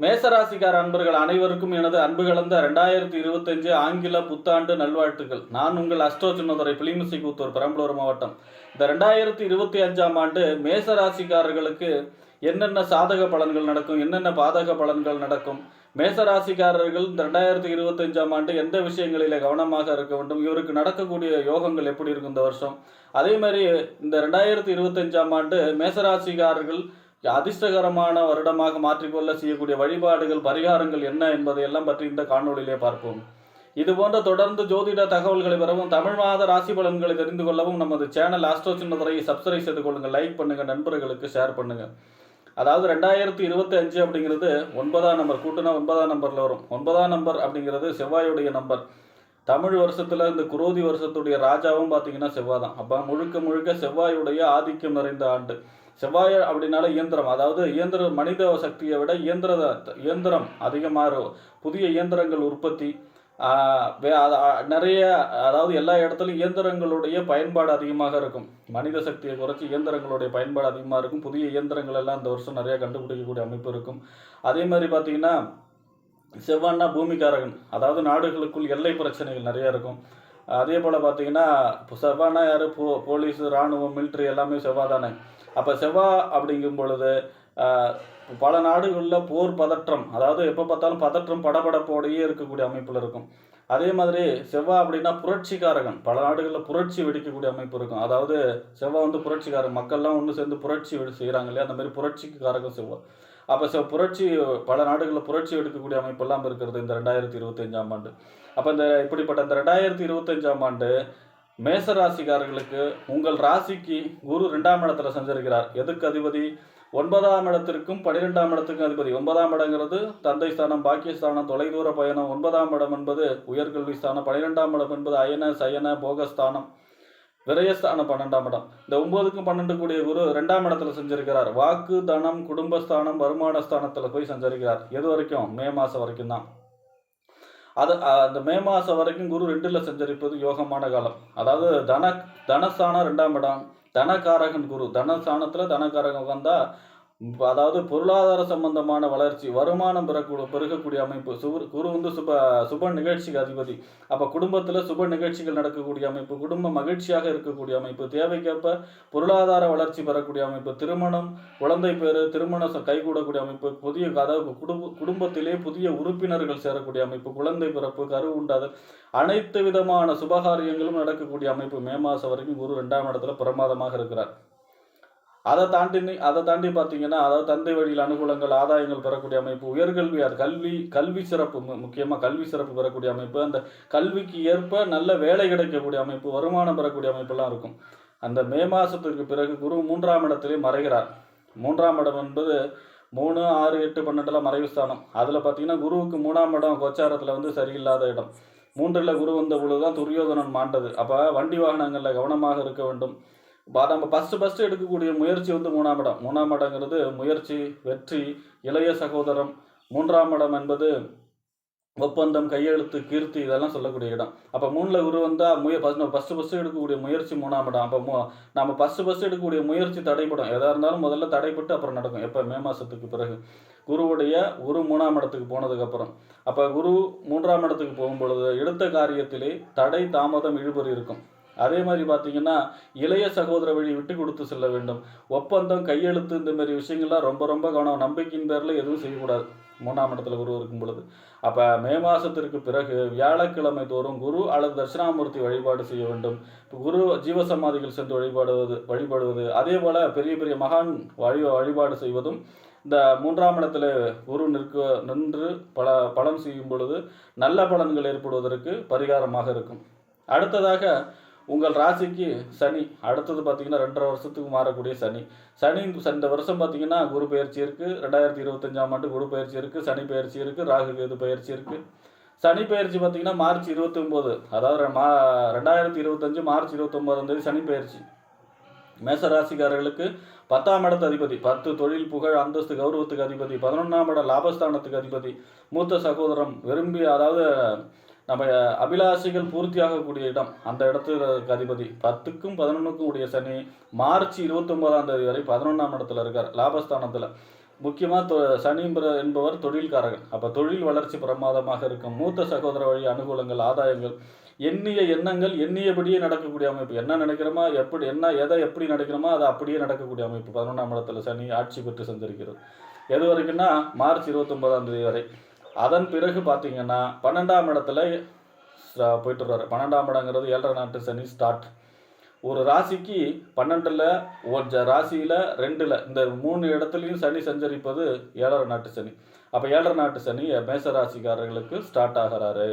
மேசராசிக்கார அன்பர்கள் அனைவருக்கும் எனது அன்பு கலந்த ரெண்டாயிரத்தி இருபத்தஞ்சு ஆங்கில புத்தாண்டு நல்வாழ்த்துக்கள். நான் உங்கள் அஸ்ட்ரோ சின்னதுரை பிளிமிசிகுத்தூர் பெரம்பலூர் மாவட்டம். இந்த ரெண்டாயிரத்தி இருபத்தி அஞ்சாம் ஆண்டு மேசராசிக்காரர்களுக்கு என்னென்ன சாதக பலன்கள் நடக்கும் என்னென்ன பாதக பலன்கள் நடக்கும்? மேசராசிக்காரர்கள் இந்த ரெண்டாயிரத்தி இருபத்தஞ்சாம் ஆண்டு எந்த விஷயங்களிலே கவனமாக இருக்க வேண்டும்? இவருக்கு நடக்கக்கூடிய யோகங்கள் எப்படி இருக்கும் இந்த வருஷம்? அதே மாதிரி இந்த ரெண்டாயிரத்தி இருபத்தஞ்சாம் ஆண்டு மேசராசிக்காரர்கள் அதிர்ஷ்டகரமான வருடமாக மாற்றிக்கொள்ள செய்யக்கூடிய வழிபாடுகள் பரிகாரங்கள் என்ன என்பதை எல்லாம் பற்றி இந்த காணொலியிலே பார்ப்போம். இது போன்ற தொடர்ந்து ஜோதிட தகவல்களை பெறவும் தமிழ் மாத ராசி பலன்களை தெரிந்து கொள்ளவும் நமது சேனல் ஆஸ்ட்ரோ சின்னதரை சப்ஸ்கிரைப் செய்து கொள்ளுங்கள் லைக் பண்ணுங்க நண்பர்களுக்கு ஷேர் பண்ணுங்க. அதாவது ரெண்டாயிரத்தி இருபத்தி அஞ்சு அப்படிங்கிறது ஒன்பதாம் நம்பர் கூட்டுனா ஒன்பதாம் நம்பரில் வரும். ஒன்பதாம் நம்பர் அப்படிங்கிறது செவ்வாயுடைய நம்பர் தமிழ் வருஷத்துல இந்த குரோதி வருஷத்துடைய ராஜாவும் பார்த்தீங்கன்னா செவ்வாய் தான் அப்போ முழுக்க முழுக்க செவ்வாயுடைய ஆதிக்கம் நிறைந்த ஆண்டு. செவ்வாய் அப்படின்னால இயந்திரம். அதாவது இயந்திர மனித சக்தியை விட இயந்திர இயந்திரம் அதிகமாக புதிய இயந்திரங்கள் உற்பத்தி நிறைய அதாவது எல்லா இடத்துலையும் இயந்திரங்களுடைய பயன்பாடு அதிகமாக இருக்கும். மனித சக்தியை குறைச்சி இயந்திரங்களுடைய பயன்பாடு அதிகமாக இருக்கும். புதிய இயந்திரங்கள் எல்லாம் இந்த வருஷம் நிறைய கண்டுபிடிக்கக்கூடிய அமைப்பு இருக்கும். அதே மாதிரி பார்த்தீங்கன்னா செவ்வாய்னா பூமிக்காரகன். அதாவது நாடுகளுக்குள் எல்லை பிரச்சனைகள் நிறைய இருக்கும். அதே போல் பார்த்தீங்கன்னா இப்போ செவ்வாய்னா யார் போ போலீஸ் இராணுவம் மிலிட்ரி எல்லாமே செவ்வாய் தானே? அப்போ செவ்வாய் அப்படிங்கும் பொழுது பல நாடுகளில் போர் பதற்றம் அதாவது எப்போ பார்த்தாலும் பதற்றம் படபடப்போடையே இருக்கக்கூடிய அமைப்பில் இருக்கும். அதே மாதிரி செவ்வாய் அப்படின்னா புரட்சிக்காரகன். பல நாடுகளில் புரட்சி வெடிக்கக்கூடிய அமைப்பு இருக்கும். அதாவது செவ்வாய் வந்து புரட்சிக்காரன். மக்கள்லாம் ஒன்று சேர்ந்து புரட்சி செய்கிறாங்க இல்லையா? அந்த மாதிரி புரட்சிக்காரகம் செவ்வாய். அப்போ சில புரட்சி பல நாடுகளில் புரட்சி எடுக்கக்கூடிய அமைப்பெல்லாம் இருக்கிறது இந்த ரெண்டாயிரத்தி இருபத்தஞ்சாம் ஆண்டு. அப்போ இந்த இப்படிப்பட்ட இந்த ரெண்டாயிரத்தி இருபத்தஞ்சாம் ஆண்டு மேச ராசிக்காரர்களுக்கு உங்கள் ராசிக்கு குரு ரெண்டாம் இடத்துல சஞ்சரிக்கிறார். எதுக்கு அதிபதி? ஒன்பதாம் இடத்திற்கும் பன்னிரெண்டாம் இடத்துக்கும் அதிபதி. ஒன்பதாம் இடங்கிறது தந்தை ஸ்தானம் பாக்கியஸ்தானம் தொலைதூர பயணம். ஒன்பதாம் இடம் என்பது உயர்கல்வி ஸ்தானம். பன்னிரெண்டாம் இடம் என்பது அயன சயன போகஸ்தானம். விரயஸ்தானம் பன்னெண்டாம் இடம். இந்த ஒன்பதுக்கும் பன்னெண்டு கூடிய குரு ரெண்டாம் இடத்துல செஞ்சிருக்கிறார். வாக்கு தனம் குடும்பஸ்தானம் வருமான ஸ்தானத்தில் போய் செஞ்சிருக்கிறார். எது வரைக்கும்? மே மாதம் வரைக்கும் தான். அது அந்த மே மாதம் வரைக்கும் குரு ரெண்டில் செஞ்சிருப்பது யோகமான காலம். அதாவது தன தனஸ்தானம் ரெண்டாம் இடம். தனகாரகன் குரு. தனஸ்தானத்தில் தனகாரகன் உட்காந்தா அதாவது பொருளாதார சம்பந்தமான வளர்ச்சி வருமானம் பெறக்கூட பெருகக்கூடிய அமைப்பு சுப குரு வந்து சுப சுப நிகழ்ச்சிக்கு அதிபதி. அப்போ குடும்பத்தில் சுப நிகழ்ச்சிகள் நடக்கக்கூடிய அமைப்பு குடும்ப மகிழ்ச்சியாக இருக்கக்கூடிய அமைப்பு தேவைக்கேற்ப பொருளாதார வளர்ச்சி பெறக்கூடிய அமைப்பு திருமணம் குழந்தை பேரு திருமணம் கைகூடக்கூடிய அமைப்பு புதிய அதாவது குடும்ப குடும்பத்திலே புதிய உறுப்பினர்கள் சேரக்கூடிய அமைப்பு குழந்தை பிறப்பு கரு உண்டாதல் அனைத்து விதமான சுபகாரியங்களும் நடக்கக்கூடிய அமைப்பு. மே மாதம் வரைக்கும் குரு ரெண்டாம் இடத்துல பிரமாதமாக இருக்கிறார். அதை தாண்டி அதை தாண்டி பார்த்தீங்கன்னா அதாவது தந்தை வழியில் அனுகூலங்கள் ஆதாயங்கள் பெறக்கூடிய அமைப்பு உயர்கல்வி அது கல்வி கல்வி சிறப்பு மு- கல்வி சிறப்பு பெறக்கூடிய அமைப்பு அந்த கல்விக்கு ஏற்ப நல்ல வேலை கிடைக்கக்கூடிய அமைப்பு வருமானம் பெறக்கூடிய அமைப்பெல்லாம் இருக்கும். அந்த மே மாதத்துக்கு பிறகு குரு மூன்றாம் இடத்திலே மறைகிறார். மூன்றாம் இடம் என்பது மூணு ஆறு எட்டு பன்னெண்டுல மறைவு ஸ்தானம். அதில் பார்த்தீங்கன்னா குருவுக்கு மூணாம் இடம் கோச்சாரத்தில் வந்து சரியில்லாத இடம். மூன்றில் குரு வந்த பொழுதுதான் துரியோதனன் மாண்டது. அப்போ வண்டி வாகனங்களில் கவனமாக இருக்க வேண்டும். பா- நம்ம ஃபஸ்ட்டு ஃபஸ்ட்டு எடுக்கக்கூடிய முயற்சி வந்து மூணாம் இடம். மூணாம் இடங்கிறது முயற்சி வெற்றி இளைய சகோதரம். மூன்றாம் இடம் என்பது ஒப்பந்தம் கையெழுத்து கீர்த்தி இதெல்லாம் சொல்லக்கூடிய இடம். அப்போ மூணில் குரு வந்தால் முய ஃபஸ்ட்டு ஃபஸ்ட்டு ஃபஸ்ட்டு எடுக்கக்கூடிய முயற்சி மூணாம் இடம். அப்போ மூ நம்ம ஃபஸ்ட்டு ஃபஸ்ட்டு எடுக்கக்கூடிய முயற்சி தடைப்படும். எதாக இருந்தாலும் முதல்ல தடைப்பட்டு அப்புறம் நடக்கும். எப்போ? மே மாதத்துக்கு பிறகு. குருவுடைய குரு மூணாம் இடத்துக்கு போனதுக்கப்புறம் அப்போ குரு மூன்றாம் இடத்துக்கு போகும் பொழுது எடுத்த காரியத்திலே தடை தாமதம் இழுபறி இருக்கும். அதே மாதிரி பார்த்தீங்கன்னா இளைய சகோதர வழி விட்டு கொடுத்து செல்ல வேண்டும். ஒப்பந்தம் கையெழுத்து இந்த மாதிரி விஷயங்கள்லாம் ரொம்ப ரொம்ப கவனம். நம்பிக்கையின் பேரில் எதுவும் செய்யக்கூடாது. மூணாம் இடத்துல குரு இருக்கும் பொழுது. அப்போ மே மாதத்திற்கு பிறகு வியாழக்கிழமை தோறும் குரு அல்லது தட்சிணாமூர்த்தி வழிபாடு செய்ய வேண்டும். குரு ஜீவசமாதிகள் சென்று வழிபாடுவது வழிபடுவது. அதே போல் பெரிய பெரிய மகான் வழி வழிபாடு செய்வதும் இந்த மூன்றாம் இடத்துல குரு நிற்க நின்று பல பலன் செய்யும் பொழுது நல்ல பலன்கள் ஏற்படுவதற்கு பரிகாரமாக இருக்கும். அடுத்ததாக உங்கள் ராசிக்கு சனி அடுத்தது பார்த்தீங்கன்னா ரெண்டரை வருஷத்துக்கு மாறக்கூடிய சனி. சனி இந்த வருஷம் பார்த்தீங்கன்னா குரு பயிற்சி இருக்குது ரெண்டாயிரத்தி இருபத்தஞ்சாம் ஆண்டு குரு பயிற்சி இருக்குது சனி பயிற்சி இருக்குது ராகு கேது பயிற்சி இருக்குது சனி பயிற்சி பார்த்தீங்கன்னா மார்ச் இருபத்தி ஒம்பது அதாவது மா ரெண்டாயிரத்தி இருபத்தஞ்சு மார்ச் இருபத்தொம்போதாம் தேதி சனி பயிற்சி. மேசராசிக்காரர்களுக்கு பத்தாம் இடத்து அதிபதி பத்து தொழில் புகழ் அந்தஸ்து கௌரவத்துக்கு அதிபதி பதினொன்றாம் இடம் லாபஸ்தானத்துக்கு அதிபதி மூத்த சகோதரம் விரும்பி அதாவது நம்ம அபிலாஷைகள் பூர்த்தியாகக்கூடிய இடம் அந்த இடத்துக்கு அதிபதி. பத்துக்கும் பதினொன்றுக்கும் உடைய சனி மார்ச் இருபத்தொம்போதாம் தேதி வரை பதினொன்றாம் இடத்துல இருக்கார் லாபஸ்தானத்தில். முக்கியமாக தொ சனி என்பவர் தொழில்காரகன் அப்போ தொழில் வளர்ச்சி பிரமாதமாக இருக்கும். மூத்த சகோதர வழி அனுகூலங்கள் ஆதாயங்கள் எண்ணிய எண்ணங்கள் எண்ணியபடியே நடக்கக்கூடிய அமைப்பு. என்ன நினைக்கிறோமா எப்படி என்ன எதை எப்படி நினைக்கிறோமோ அதை அப்படியே நடக்கக்கூடிய அமைப்பு. பதினொன்றாம் இடத்துல சனி ஆட்சி பெற்று சந்திருக்கிறது எது வரைக்கும்னா மார்ச் இருபத்தொன்பதாம் தேதி வரை. அதன் பிறகு பார்த்தீங்கன்னா பன்னெண்டாம் இடத்துல போயிட்டு வர்றாரு பன்னெண்டாம் இடங்கிறது ஏழரை நாட்டு சனி ஸ்டார்ட் ஒரு ராசிக்கு பன்னெண்டில் ஒரு ராசியில் ரெண்டில் இந்த மூணு இடத்துலையும் சனி சஞ்சரிப்பது ஏழரை நாட்டு சனி. அப்போ ஏழரை நாட்டு சனி மேச ராசிக்காரர்களுக்கு ஸ்டார்ட் ஆகிறாரு.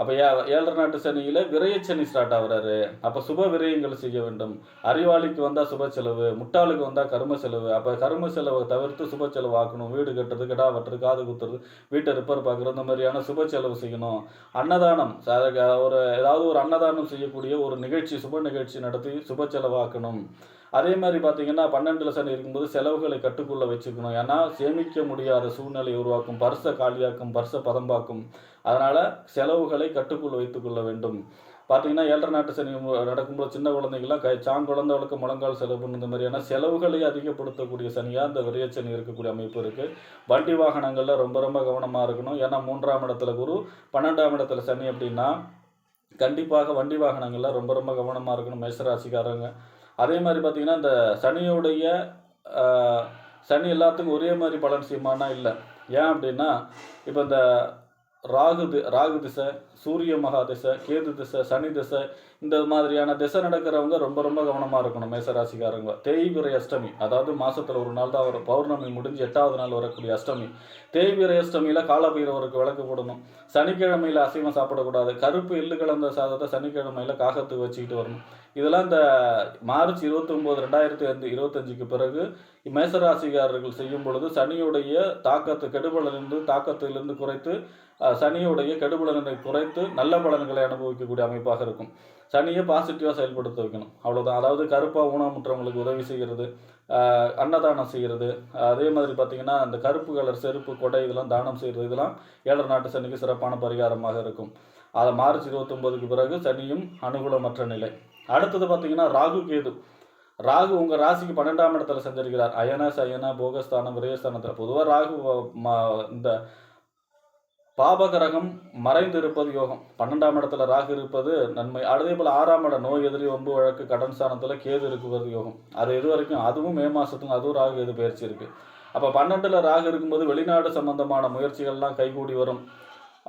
அப்போ ஏ ஏழரை நாட்டு சனியில் விரயச்சனி ஸ்டார்ட் ஆகுறாரு. அப்போ சுப விரயங்கள் செய்ய வேண்டும். அறிவாளிக்கு வந்தால் சுப செலவு முட்டாளுக்கு வந்தால் கரும செலவு. அப்போ கரும செலவை தவிர்த்து சுப செலவு ஆக்கணும். வீடு கட்டுறது கிடா வெட்டுறது காது குத்துறது வீட்டை ரிப்பேர் பார்க்குறது இந்த மாதிரியான சுப செலவு செய்யணும். அன்னதானம் ஒரு ஏதாவது ஒரு அன்னதானம் செய்யக்கூடிய ஒரு நிகழ்ச்சி சுப நிகழ்ச்சி நடத்தி சுப செலவாக்கணும். அதே மாதிரி பார்த்தீங்கன்னா பன்னெண்டில் சனி இருக்கும்போது செலவுகளை கட்டுக்குள்ள வச்சுக்கணும் ஏன்னா சேமிக்க முடியாத சூழ்நிலையை உருவாக்கும் பர்சை காலியாக்கும் பர்சை பதம்பாக்கும். அதனால செலவுகளை கட்டுக்குள்ள வைத்துக்கொள்ள வேண்டும். பார்த்தீங்கன்னா ஏழரை நாட்டு சனி மு- நடக்கும்போது சின்ன குழந்தைங்களாம் கை சாங் குழந்தைகளுக்கு முழங்கால் செலவு இந்த மாதிரியான செலவுகளை அதிகப்படுத்தக்கூடிய சனியாக இந்த விரையச்சனி இருக்கக்கூடிய அமைப்பு இருக்குது வண்டி வாகனங்களில் ரொம்ப ரொம்ப கவனமாக இருக்கணும். ஏன்னா மூன்றாம் இடத்துல குரு பன்னெண்டாம் இடத்துல சனி அப்படின்னா கண்டிப்பாக வண்டி வாகனங்களில் ரொம்ப ரொம்ப கவனமாக இருக்கணும். மேஷராசிக்காரங்க. அதே மாதிரி பார்த்தீங்கன்னா இந்த சனியுடைய சனி எல்லாத்துக்கும் ஒரே மாதிரி பலன் செய்யுமானா இல்லை. ஏன் அப்படின்னா இப்போ இந்த ராகு தி ராகு திசை சூரிய மகா திசை கேது திசை சனி திசை இந்த மாதிரியான திசை நடக்கிறவங்க ரொம்ப ரொம்ப கவனமாக இருக்கணும் மேசராசிக்காரங்க. தேய்பிரை அஷ்டமி அதாவது மாதத்தில் ஒரு நாள் தான் வரும். பௌர்ணமி முடிஞ்சு எட்டாவது நாள் வரக்கூடிய அஷ்டமி. தேய்பிரை அஷ்டமியில் காலபைரவருக்கு விளக்கு போடணும். சனிக்கிழமையில் அசைவம் சாப்பிடக்கூடாது. கருப்பு எள்ளு கலந்த சாதத்தை சனிக்கிழமையில் காகத்துக்கு வச்சுக்கிட்டு வரணும். இதெல்லாம் இந்த மார்ச் இருபத்தொம்போது ரெண்டாயிரத்தி ஐந்து இருபத்தஞ்சுக்கு பிறகு மேசராசிக்காரர்கள் செய்யும் பொழுது சனியுடைய தாக்கத்து கெடுபலனிருந்து தாக்கத்திலிருந்து குறைத்து சனியுடைய கெடுபலனை குறைத்து நல்ல பலன்களை அனுபவிக்கக்கூடிய அமைப்பாக இருக்கும். சனியை பாசிட்டிவாக செயல்படுத்த வைக்கணும். அவ்வளோதான் அதாவது கருப்பாக ஊனமுற்றவங்களுக்கு உதவி செய்கிறது அன்னதானம் செய்கிறது. அதே மாதிரி பார்த்தீங்கன்னா அந்த கருப்பு கலர் செருப்பு கொடை இதெல்லாம் தானம் செய்கிறது. இதெல்லாம் ஏழர் நாட்டு சனிக்கு சிறப்பான பரிகாரமாக இருக்கும். அதை மார்ச் இருபத்தொம்போதுக்கு பிறகு சனியும் அனுகூலமற்ற நிலை. அடுத்தது பார்த்தீங்கன்னா ராகு கேது. ராகு உங்கள் ராசிக்கு பன்னெண்டாம் இடத்துல செஞ்சிருக்கிறார் அயன சயன போகஸ்தானம் விரயஸ்தானத்தில். பொதுவாக ராகு இந்த பாபகிரகம் மறைந்து இருப்பது யோகம். பன்னெண்டாம் இடத்துல ராகு இருப்பது நன்மை. அதே போல் ஆறாம் இடம் நோய் எதிரி ஒம்பு வழக்கு கடன் ஸ்தானத்தில் கேது இருக்குவது யோகம். அது இது வரைக்கும் அதுவும் மே மாதத்துக்கும் அதுவும் ராகு எது பயிற்சி இருக்குது அப்போ பன்னெண்டில் ராகு இருக்கும்போது வெளிநாடு சம்பந்தமான முயற்சிகள்லாம் கைகூடி வரும்.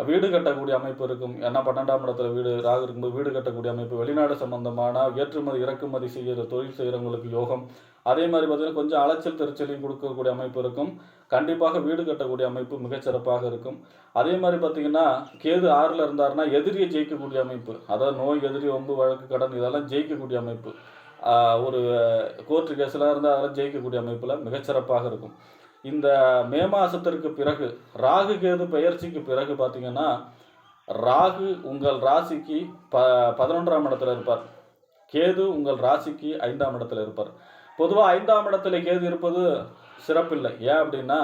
வீடு கட்டக்கூடிய அமைப்பு இருக்கும். ஏன்னா பன்னெண்டாம் இடத்துல வீடு ராகு இருக்கும்போது வீடு கட்டக்கூடிய அமைப்பு வெளிநாடு சம்பந்தமான ஏற்றுமதி இறக்குமதி செய்கிற தொழில் செய்கிறவங்களுக்கு யோகம். அதே மாதிரி பார்த்தீங்கன்னா கொஞ்சம் அலைச்சல் திருச்சலையும் கொடுக்கக்கூடிய அமைப்பு இருக்கும். கண்டிப்பாக வீடு கட்டக்கூடிய அமைப்பு மிகச்சிறப்பாக இருக்கும். அதே மாதிரி பார்த்தீங்கன்னா கேது ஆறில் இருந்தாருன்னா எதிரியை ஜெயிக்கக்கூடிய அமைப்பு. அதாவது நோய் எதிரி ஒம்பு வழக்கு கடன் இதெல்லாம் ஜெயிக்கக்கூடிய அமைப்பு. ஒரு கோர்ட்டு கேஸ்லாம் இருந்தால் அதெல்லாம் ஜெயிக்கக்கூடிய அமைப்பில் மிகச்சிறப்பாக இருக்கும். இந்த மே மாதத்திற்கு பிறகு ராகு கேது பெயர்ச்சிக்கு பிறகு பார்த்தீங்கன்னா ராகு உங்கள் ராசிக்கு ப பதினொன்றாம் இடத்துல இருப்பார். கேது உங்கள் ராசிக்கு ஐந்தாம் இடத்துல இருப்பார். பொதுவாக ஐந்தாம் இடத்துல கேது இருப்பது சிறப்பில்லை. ஏன் அப்படின்னா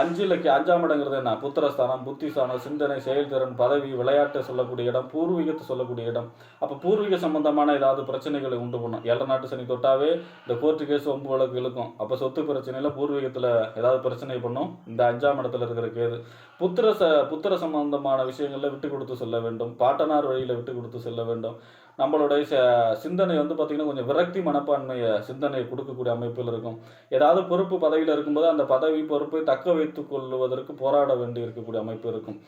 அஞ்சு இலக்கிய அஞ்சாம் இடங்கிறது என்ன? புத்திரஸ்தானம் புத்திஸ்தானம் சிந்தனை செயல்திறன் பதவி விளையாட்டு சொல்லக்கூடிய இடம் பூர்வீகத்தை சொல்லக்கூடிய இடம். அப்போ பூர்வீக சம்பந்தமான ஏதாவது பிரச்சனைகளை உண்டு பண்ணும். ஏழரை நாட்டு சனி தொட்டாவே இந்த கோர்ட்டு கேஸ் ஒம்பு வழக்கு இழுக்கும். அப்போ சொத்து பிரச்சனையில் பூர்வீகத்தில் ஏதாவது பிரச்சனை பண்ணும். இந்த அஞ்சாம் இடத்துல இருக்கிற கேது. புத்திர ச புத்திர சம்பந்தமான விஷயங்களில் விட்டு கொடுத்து செல்ல வேண்டும். பாட்டனார் வழியில் விட்டு கொடுத்து செல்ல வேண்டும். நம்மளுடைய ச சிந்தனை வந்து பார்த்திங்கன்னா கொஞ்சம் விரக்தி மனப்பான்மையை சிந்தனையை கொடுக்கக்கூடிய அமைப்பில் இருக்கும். ஏதாவது பொறுப்பு பதவியில் இருக்கும்போது அந்த பதவி பொறுப்பை தக்க வைத்து கொள்வதற்கு போராட வேண்டி இருக்கக்கூடிய அமைப்பு இருக்கும்.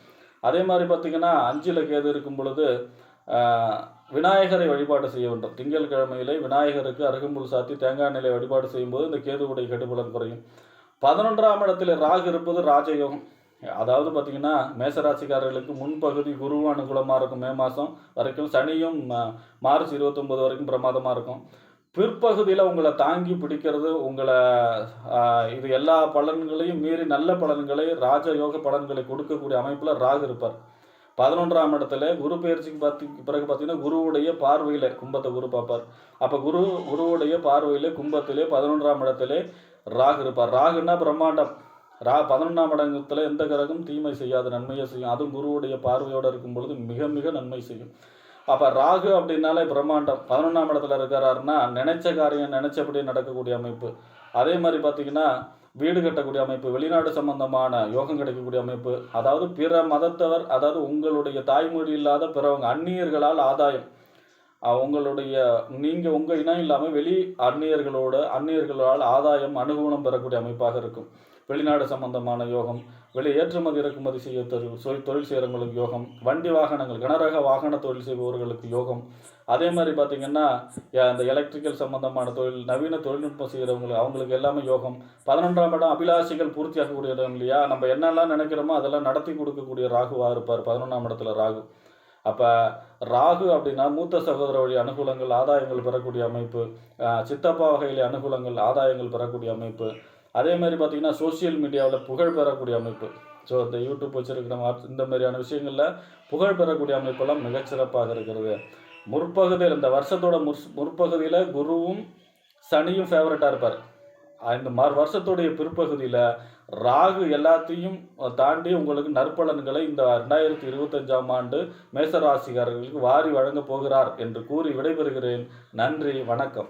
அதே மாதிரி பார்த்திங்கன்னா அஞ்சில் கேது இருக்கும் பொழுது விநாயகரை வழிபாடு செய்ய வேண்டும். திங்கட்கிழமையிலே விநாயகருக்கு அருகம்புல் சாத்தி தேங்காய் நிலை வழிபாடு செய்யும்போது இந்த கேதுவுடைய கெடுபலன் குறையும். பதினொன்றாம் இடத்தில் ராகு இருப்பது ராஜயோகம். அதாவது பார்த்தீங்கன்னா மேசராசிக்காரர்களுக்கு முன்பகுதி குரு அனுகூலமாக இருக்கும். மே மாதம் வரைக்கும் சனியும் மார்ச் இருபத்தொம்போது வரைக்கும் பிரமாதமாக இருக்கும். பிற்பகுதியில் உங்களை தாங்கி பிடிக்கிறது உங்களை இது எல்லா பலன்களையும் மீறி நல்ல பலன்களை ராஜயோக பலன்களை கொடுக்கக்கூடிய அமைப்பில் ராகு இருப்பார். பதினொன்றாம் இடத்துல குரு பயிற்சிக்கு பார்த்து பிறகு பார்த்தீங்கன்னா குருவுடைய பார்வையில் கும்பத்தை குரு பார்ப்பார். அப்போ குரு குருவுடைய பார்வையில் கும்பத்திலே பதினொன்றாம் இடத்துல ராகு இருப்பார். ராகுன்னா பிரம்மாண்டம். ரா பதினொன்றாம் இடத்துல எந்த கிரகம் தீமை செய்யாது நன்மையை செய்யும். அதுவும் குருவுடைய பார்வையோடு இருக்கும் பொழுது மிக மிக நன்மை செய்யும். அப்போ ராகு அப்படின்னாலே பிரம்மாண்டம். பதினொன்றாம் இடத்துல இருக்கிறாருன்னா நினைச்ச காரியம் நினைச்சபடி நடக்கக்கூடிய அமைப்பு. அதே மாதிரி பார்த்தீங்கன்னா வீடு கட்டக்கூடிய அமைப்பு வெளிநாடு சம்பந்தமான யோகம் கிடைக்கக்கூடிய அமைப்பு. அதாவது பிற மதத்தவர் அதாவது உங்களுடைய தாய்மொழி இல்லாத பிறவங்க அந்நியர்களால் ஆதாயம். உங்களுடைய நீங்கள் உங்கள் இனம் இல்லாமல் வெளி அந்நியர்களோட அந்நியர்களால் ஆதாயம் அனுகூலம் பெறக்கூடிய அமைப்பாக இருக்கும். வெளிநாடு சம்பந்தமான யோகம் வெளி ஏற்றுமதி இறக்குமதி செய்ய தொழில் தொழில் செய்கிறவங்களுக்கு யோகம் வண்டி வாகனங்கள் கனரக வாகன தொழில் செய்பவர்களுக்கு யோகம். அதே மாதிரி பார்த்திங்கன்னா அந்த எலக்ட்ரிக்கல் சம்பந்தமான தொழில் நவீன தொழில்நுட்பம் செய்கிறவங்களுக்கு அவங்களுக்கு எல்லாமே யோகம். பதினொன்றாம் இடம் அபிலாஷைகள் பூர்த்தியாகக்கூடிய இடம் இல்லையா? நம்ம என்னெல்லாம் நினைக்கிறோமோ அதெல்லாம் நடத்தி கொடுக்கக்கூடிய ராகுவாக இருப்பார் பதினொன்றாம் இடத்துல ராகு. அப்போ ராகு அப்படின்னா மூத்த சகோதர வழி அனுகூலங்கள் ஆதாயங்கள் பெறக்கூடிய அமைப்பு. சித்தப்பா வகையில் அனுகூலங்கள் ஆதாயங்கள் பெறக்கூடிய அமைப்பு. அதே மாதிரி பார்த்தீங்கன்னா சோஷியல் மீடியாவில் புகழ் பெறக்கூடிய அமைப்பு. ஸோ இந்த யூடியூப் வச்சுருக்கிற இந்த மாதிரியான விஷயங்களில் புகழ் பெறக்கூடிய அமைப்பெல்லாம் மிகச்சிறப்பாக இருக்கிறது. முற்பகுதியில் இந்த வருஷத்தோட முற் முற்பகுதியில் குருவும் சனியும் ஃபேவரட்டாக இருப்பார். இந்த மறு வருஷத்துடைய பிற்பகுதியில் ராகு எல்லாத்தையும் தாண்டி உங்களுக்கு நற்பலன்களை இந்த ரெண்டாயிரத்தி இருபத்தஞ்சாம் ஆண்டு மேசராசிக்காரர்களுக்கு வாரி வழங்கப் போகிறார் என்று கூறி விடைபெறுகிறேன். நன்றி வணக்கம்.